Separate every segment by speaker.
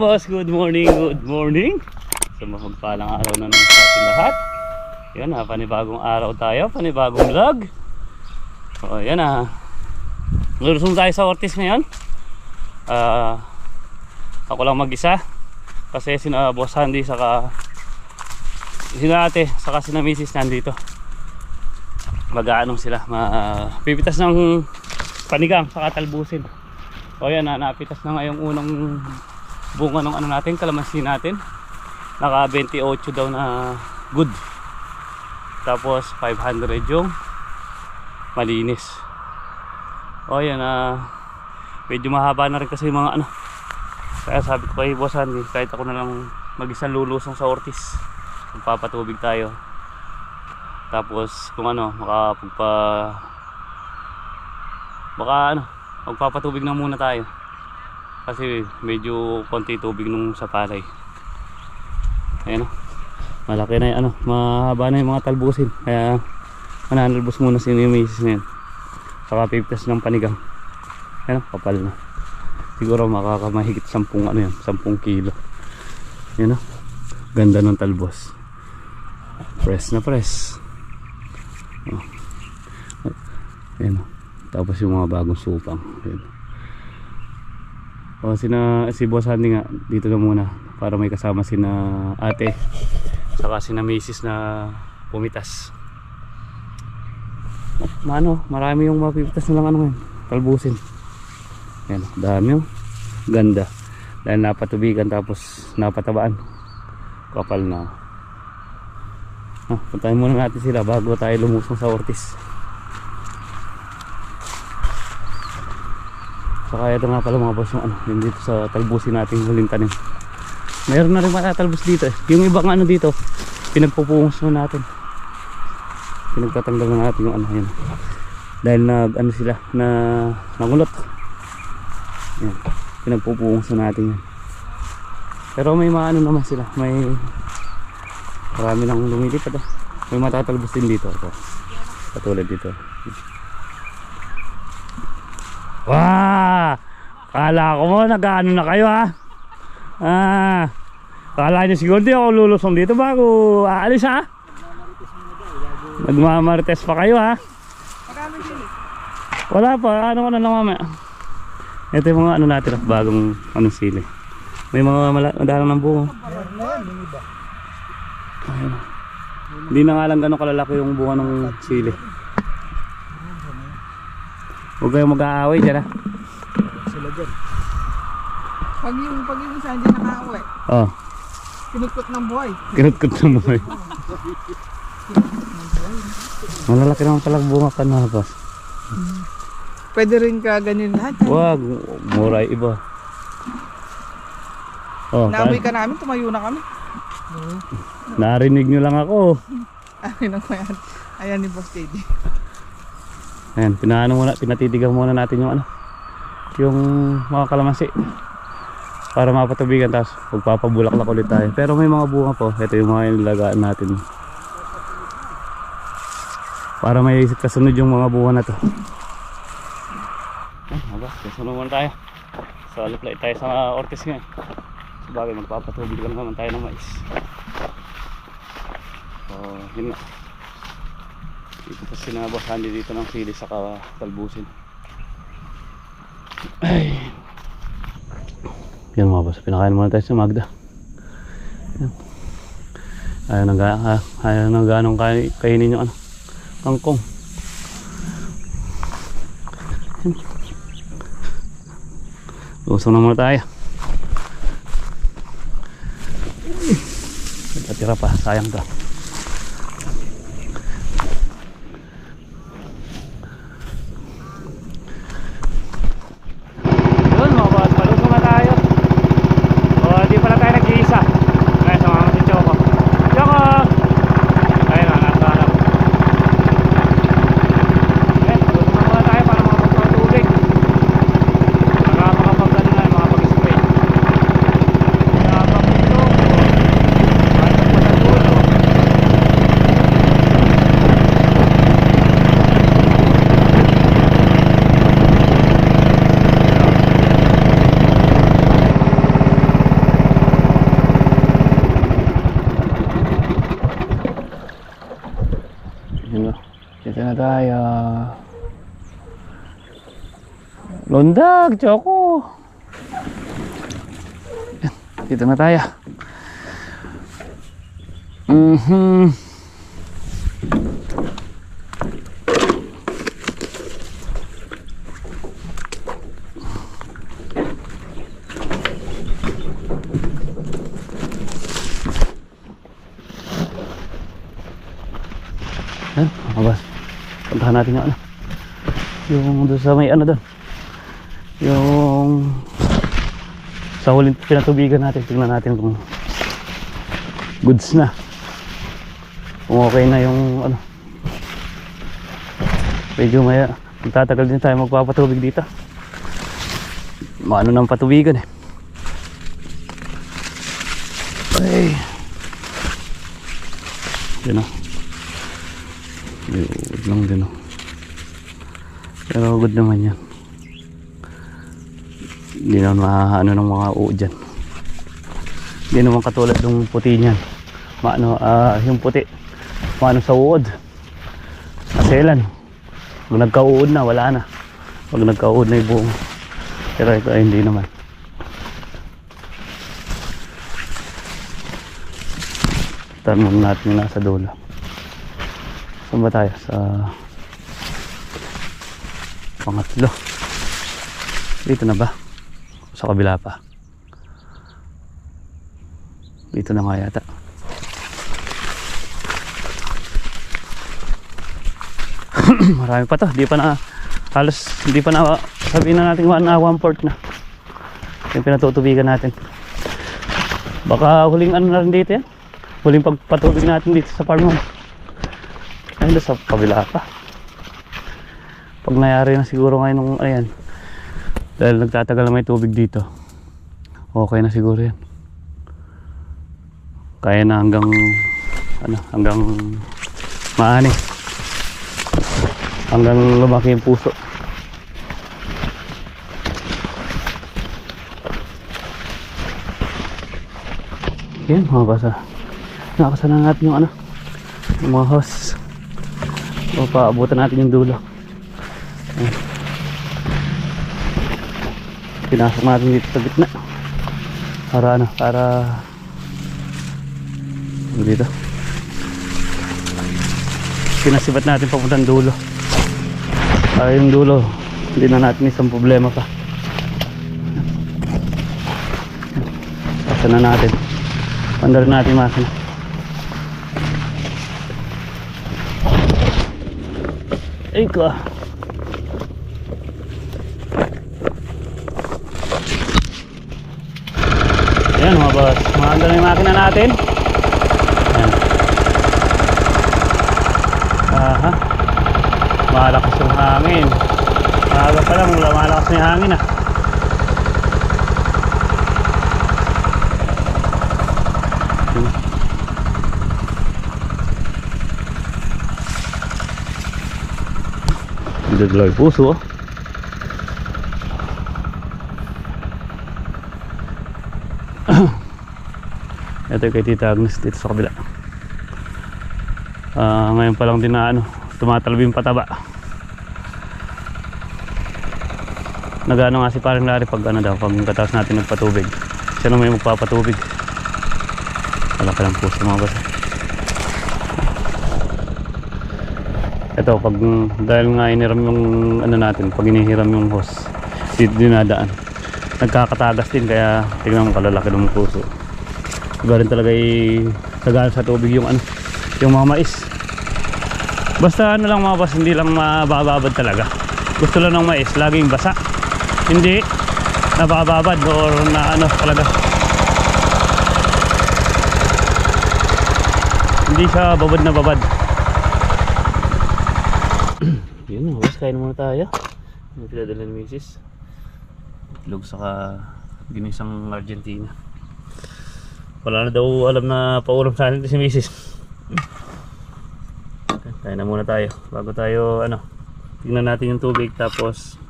Speaker 1: boss, good morning, good morning. So mapagpalang araw na naman sa ating lahat. Yan ha, panibagong araw tayo, panibagong vlog. O yan ha. Lulusong tayo sa Ortiz ngayon. Ah, ako lang mag-isa. Kasi sina Boss Sandy saka sina ate saka sina Mrs. nandito. Mag-aanong sila, ma pipitas ng panigang saka talbusin. O yan na, napitas na nga yung unang bunga ng ano natin, kalamansi natin. Naka 28 daw na good. Tapos 500 yung malinis. O yan na, medyo mahaba na rin kasi yung mga ano. Kaya sabi ko kay Boss Andy, kahit ako na lang mag-isang lulusong sa Ortiz. Magpapatubig tayo. Tapos kung ano, makapagpa baka ano, magpapatubig na muna tayo. Kasi medyo konti tubig nung sa palay. Ayan o. Malaki na yung ano, mahaba na yung mga talbusin. Kaya mananalbos muna si Misis na yun. Saka piptas ng panigang. Ayan o, kapal na. Siguro makakamahigit 10 ano yan, 10 kilo. Ayan o. Ganda ng talbos. Press na press. Oh. Ayan o. Tapos yung mga bagong supang. Ayan. O sina si Boss Andy nga dito na muna para may kasama sina ate saka sina Macy's na pumitas. Mano, marami yung mapipitas na lang ano ngayon. Talbusin. Ayan, dami yung ganda. Dahil napatubigan tapos napatabaan. Kapal na. Ah, puntahin muna natin sila bago tayo lumusong sa Ortiz. Saka ito nga pala mga boss yung ano, yung dito sa talbusin nating huling tanim. Meron na rin matatalbos dito eh. Yung ibang ano dito, pinagpupungos na natin. Pinagtatanggal na natin yung ano yun. Dahil nag ano sila, na nangulot. Yan. Pinagpupungos na natin yan. Pero may mga ano naman sila, may marami nang lumilipad ah. May matatalbos din dito. Ito. Katulad dito. Wah! Kala ko mo, nag-ano na kayo ha? Ah, kala nyo siguro di ako lulusong dito bago aalis ha? Nagmamarites pa kayo ha? Wala pa, ano ka na lang mamaya. Ito yung mga ano natin, ah, bagong anong sili. May mga madalang ng bunga. Hindi na nga lang gano'ng kalalaki yung bunga ng sili. Huwag kayong mag-aaway dyan ha.
Speaker 2: Pag yung, pag yung isa hindi nakauwi,
Speaker 1: Oh,
Speaker 2: kinutkot ng buhay.
Speaker 1: kinutkot mo eh. Malalaki naman palang bunga pa na boss.
Speaker 2: Pwede rin ka ganyan lahat.
Speaker 1: Wag, mura iba. Oh,
Speaker 2: Naamoy ka namin, tumayo na kami.
Speaker 1: narinig nyo lang ako.
Speaker 2: Ayun ako yan. Ayan ni Boss JD.
Speaker 1: Ayan, pinaano muna, pinatitigan muna natin yung ano, yung mga kalamansi. Para mapatubigan, tapos magpapabulaklak ulit tayo. Pero may mga bunga po, ito yung mga inalagaan natin. Para may kasunod yung mga bunga na to. Ah, aba, kasunod muna tayo. So, aliply tayo sa Ortiz ngayon. Sabagay, magpapatubig lang naman tayo ng mais. So, yun nga. Dito pa sinabahan dito ng sili sa kalbusin. Ay. Yan mga boss, pinakain muna tayo sa Magda. Yan. Ayaw nang, ga- ah, ayaw nang ganong kainin yung ano, kangkong. Yan. Lusong na muna tayo. Tira pa, sayang to. Yun mga boss, palusong na tayo. O, di pala tayo nag-iisa. Kaya sumama si Choco. Choco! Ayun na, nasa harap. Eh, palusong na muna tayo para makapagpatubig. Saka makapag ano na, makapag-spray. Kaya pag ito, kahit magpatagulo, tayo. Lundag, Choco. Dito na tayo. Mhm. Yan, mga boss. Puntahan natin yung ano. Yung doon sa may ano doon. Yung sa huling pinatubigan natin. Tingnan natin kung goods na. Kung okay na yung ano. Medyo maya. Magtatagal din tayo magpapatubig dito. Maano ng patubigan eh. Ay. Yun o. Good lang din oh. Pero good naman yan. Hindi naman maano ng mga uod dyan. Hindi naman katulad ng puti niyan. Maano, ah, yung puti. Maano sa uod. Kaselan. Pag nagka-uod na, wala na. Pag nagka-uod na yung buong. Pero ito ay hindi naman. Tanong natin yung nasa dulo. Saan ba tayo? Sa pangatlo. Dito na ba? Sa kabila pa. Dito na nga yata. Marami pa to. Di pa na halos hindi pa na sabihin na natin one, uh, one port na. Yung pinatutubigan natin. Baka huling ano na rin dito yan. Huling pagpatubig natin dito sa farm home. Ayun sa kabila pa. Pag nayari na siguro ngayon nung ayan. Dahil nagtatagal na may tubig dito. Okay na siguro yan. Kaya na hanggang ano, hanggang maani. Hanggang lumaki yung puso. Yan mga basa. Nakasana yung ano, yung mga hose. O paabutan natin yung dulo. Pinasok natin dito sa gitna. Para ano, para dito. Pinasibat natin papuntang dulo. Para yung dulo, hindi na natin isang problema pa. Sasa na natin. Panda rin natin makina. Ay ko. Ayan mga boss. Maanda na yung makina natin. Ayan. Aha. Malakas yung hangin. Maaga pa lang, malakas na yung hangin ah. Gagalaw yung puso oh. Ito kay Tita Agnes dito sa kabila. Ah, ngayon pa lang din na ano, tumatalab yung pataba. Nagano nga si parang Larry pag ano daw, pag katapos natin nagpatubig. Siya naman yung magpapatubig. Wala ka lang puso mga basa. Ito, pag dahil nga iniram yung ano natin, pag inihiram yung hose, dito dinadaan. Nagkakatagas din kaya tingnan mo kalalaki ng puso. Rin talaga i tagaan sa tubig yung ano, yung mga mais. Basta ano lang mga boss, hindi lang mabababad talaga. Gusto lang ng mais, laging basa. Hindi nabababad or na ano talaga. Hindi siya babad na babad. Yun mga boss, kain muna tayo. Pinadala ni Mrs. Itlog saka ginisang Argentina. Wala na daw alam na paulam sa atin si Mrs. Kaya na muna tayo. Bago tayo, ano, tingnan natin yung tubig tapos,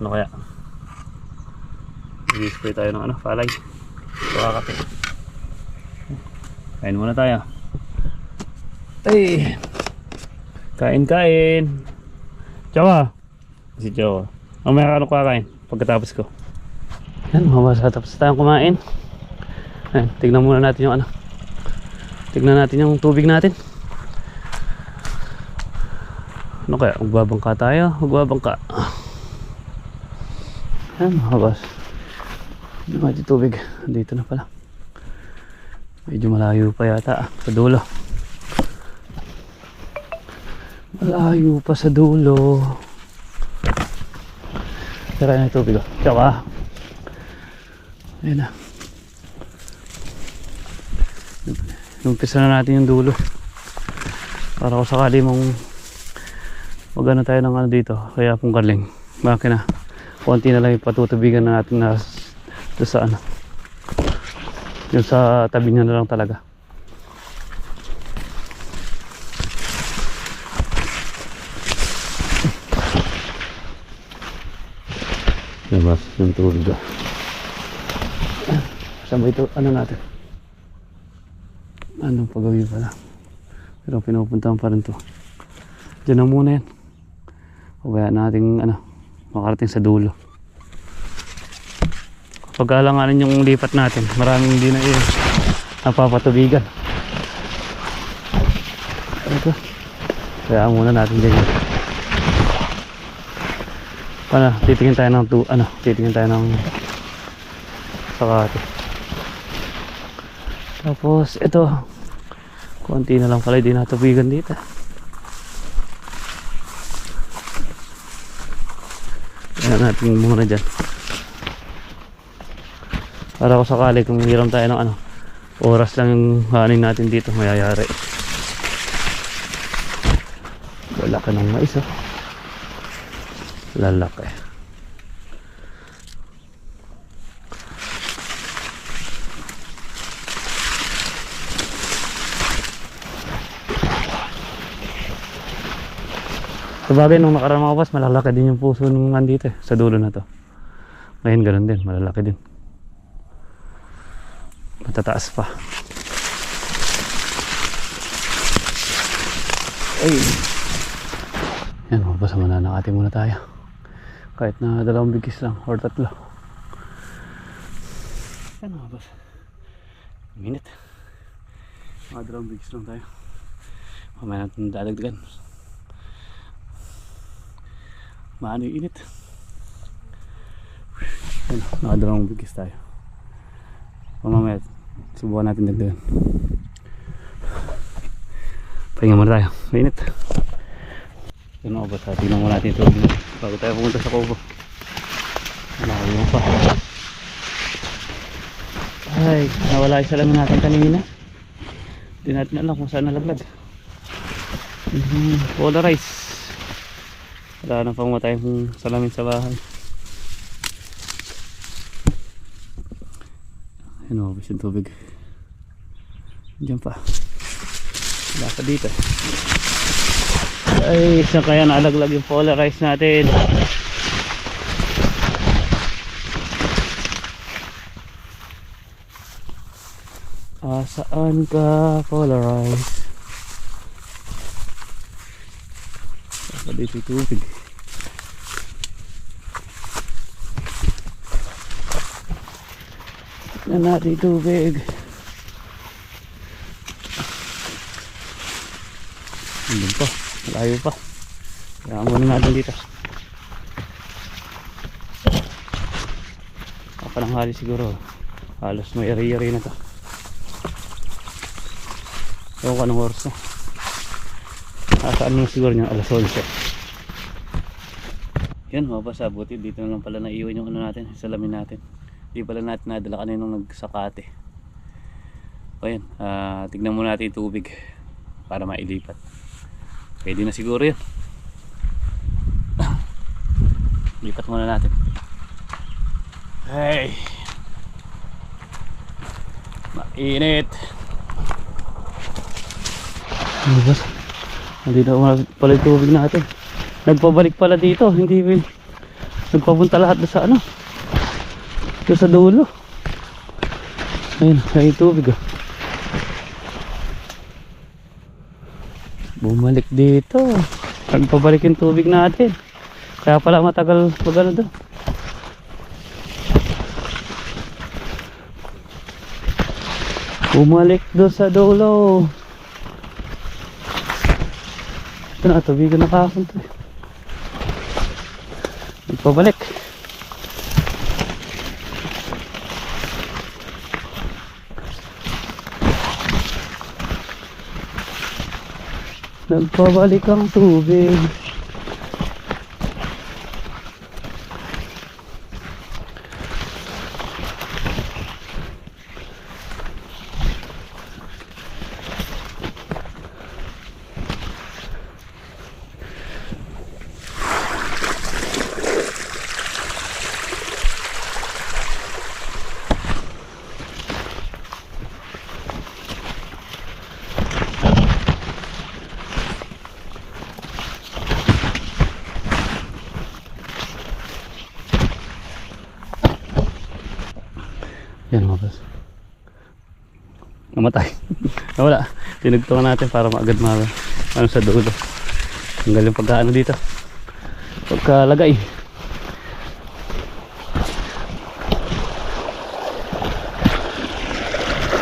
Speaker 1: ano kaya? I-spray tayo ng ano, palay. Baka. Kain muna tayo. Ay! Kain, kain. Tsawa. Si Tsawa. Mamaya ano kakain pagkatapos ko. Yan, mamasa tapos tayong kumain. Ayan, tignan muna natin yung ano. Tignan natin yung tubig natin. Ano kaya? Magbabangka tayo? Magbabangka. Ayan, mga boss. Yung tubig? Dito na pala. Medyo malayo pa yata ah, sa dulo. Malayo pa sa dulo. Tara na tubig oh. Tsaka. Ayan na. Umpisa na natin yung dulo. Para kung sakali mong magano tayo ng ano dito. Kaya pong galing. Makina. Konti na lang yung patutubigan na natin na doon sa ano. Yung sa tabi niya na lang talaga. Labas yung ah. Saan ba ito? Ano natin? Anong pagawin pala? Pero pinupuntahan pa rin to. Diyan na muna yan. Pabayaan natin ano, makarating sa dulo. Kapag alanganin yung lipat natin, maraming hindi na yun napapatubigan. Ito. Kaya muna natin dyan yun. Ano, titingin tayo ng tu ano, titingin tayo ng sakate. Tapos ito, konti na lang pala hindi natubigan dito. Ayan natin muna dyan. Para kung sakali kung hiram tayo ng ano, oras lang yung hanin natin dito mayayari. Lalaki ng mais oh. Lalaki. Sabagay nung nakaraan mga boss, malalaki din yung puso nung nandito eh, sa dulo na to. Ngayon ganun din, malalaki din. Matataas pa. Ay. Yan, mga boss, mananakati muna tayo. Kahit na dalawang bigis lang, or tatlo. Yan mga boss. Minute. Mga dalawang bigis lang tayo. Mamaya natin dadagdagan. Maano yung init. Yan, nakadalawang bigis tayo. Mamaya, subukan natin dagdagan. Pahinga muna tayo. Mainit. Yan ako ba sa tingnan mo natin ito bago tayo pumunta sa Kobo. Malayo pa. Ay, nawala yung salamin natin kanina. Hindi natin alam kung saan nalaglag. Mm-hmm. Polarize. Wala na pang matayong salamin sa bahay. Ayun o, yung tubig. Diyan pa. Wala pa dito. Ay, saan kaya nalaglag yung polarize natin? Ah, saan ka polarize? Saan dito tubig? Tignan natin tubig. Andun pa. Malayo pa. Kaya muna natin dito. Kapalanghali siguro. Halos may area-area na to. Ewan ko anong oras na. Asaan mo siguro niya alas 11. Yan mga boss, buti dito na lang pala naiwan yung ano natin, salamin natin. Di pala natin nadala kanina nung nagsakate. O yan, ah, tignan muna natin tubig para mailipat. Pwede na siguro yun. Lipat muna natin. Hey! Mainit! Ano ba? Nandito na pala yung tubig natin. Nagpabalik pala dito. Hindi bin. Nagpapunta lahat doon sa ano. Doon sa dulo. Ayun, yung tubig oh. Bumalik dito. Nagpabalik yung tubig natin. Kaya pala matagal pag ano doon. Bumalik doon sa dulo. Ito na, tubigan na kahapon to. eh. Nagpabalik. Nagpabalik ang tubig. Namatay. Nawala. Tinugtungan natin para maagad ma ano sa dulo. Ang galing pagkaano dito. Pagkalagay.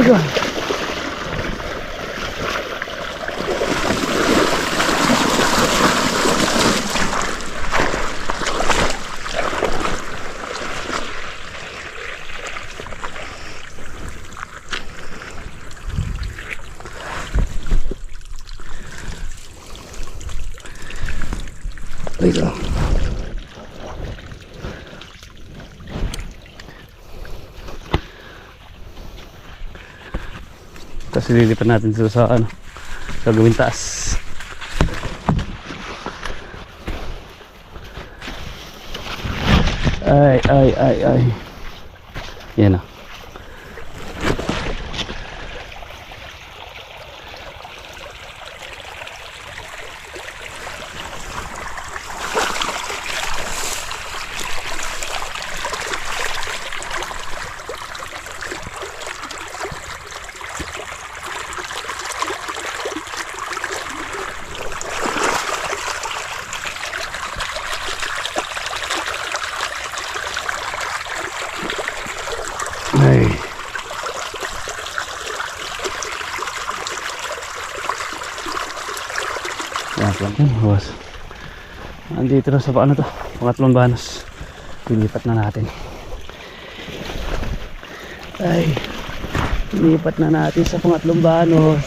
Speaker 1: Ayun. Dito. Tapos ililipat natin dito sa ano, sa gawing taas. Ay, ay, ay, ay. Yan na. Ay. Yan lang yan, boss. Andito na sa paano to? Pangatlong banos. Lilipat na natin. Ay. Lilipat na natin sa pangatlong banos.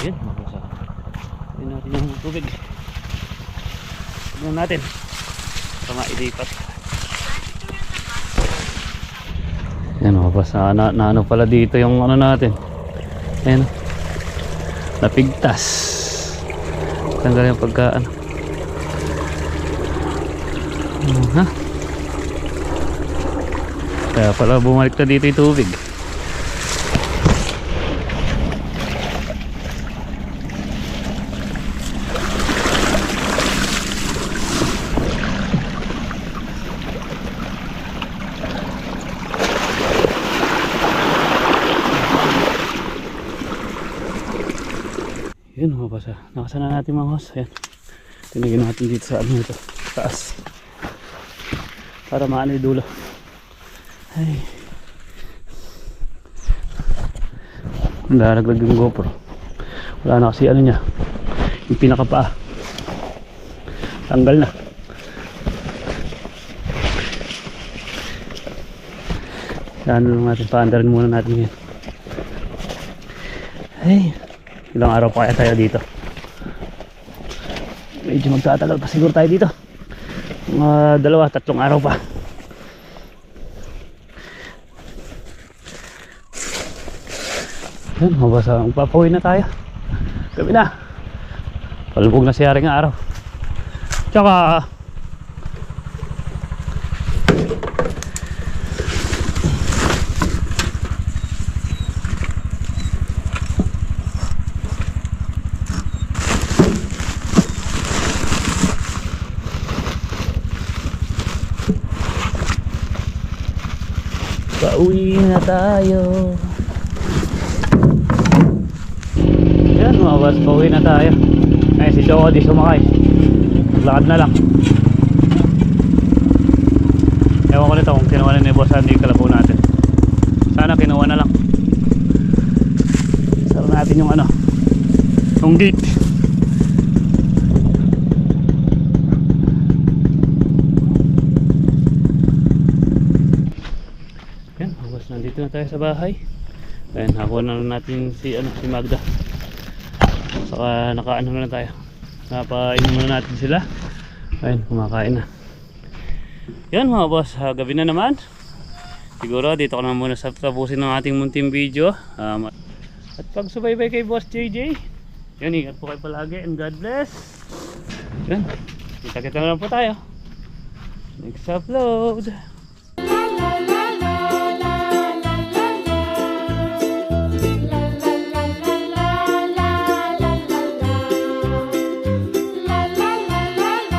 Speaker 1: Yan, mabasa. Tignan natin yung tubig. Tignan natin. Para mailipat. Yan, mabasa. Na, na ano pala dito yung ano natin. Ayan. Napigtas. Tanggal yung pagka ano. Hmm, ha? Kaya pala bumalik na dito yung tubig. Yun basa. Nakasana natin mga hos. Ayan. Tinigyan natin dito sa ano ito. Taas. Para maano yung dulo. Ay. Nalaglag yung GoPro. Wala na kasi ano niya. Yung pinakapaa. Tanggal na. Ano lang natin. Paandarin muna natin yan. Ay. Ilang araw pa kaya tayo dito. Medyo magtatagal pa siguro tayo dito. Mga dalawa, tatlong araw pa. Yan, mabasa. Magpapawin na tayo. Gabi na. Palubog na siya rin araw. Tsaka, Pauwi na tayo. Yan mga boss, pauwi na tayo. Ngayon si Choco di sumakay. Maglakad na lang. Ewan ko nito kung kinuha na ni Boss Andy kalabaw natin. Sana kinuha na lang. Sara natin yung ano, yung gate. Yan, hanggang nandito na tayo sa bahay. Ayan, hakuha na natin si, ano, si Magda. Saka nakaano na tayo. Napainom na natin sila. Ayun, kumakain na. Yan mga boss, ah, gabi na naman. Siguro dito ko na muna sa tapusin ng ating munting video. Um, at pagsubaybay kay Boss JJ. Yan, ingat po kayo palagi and God bless. Yan, kita-kita na lang po tayo. Next upload.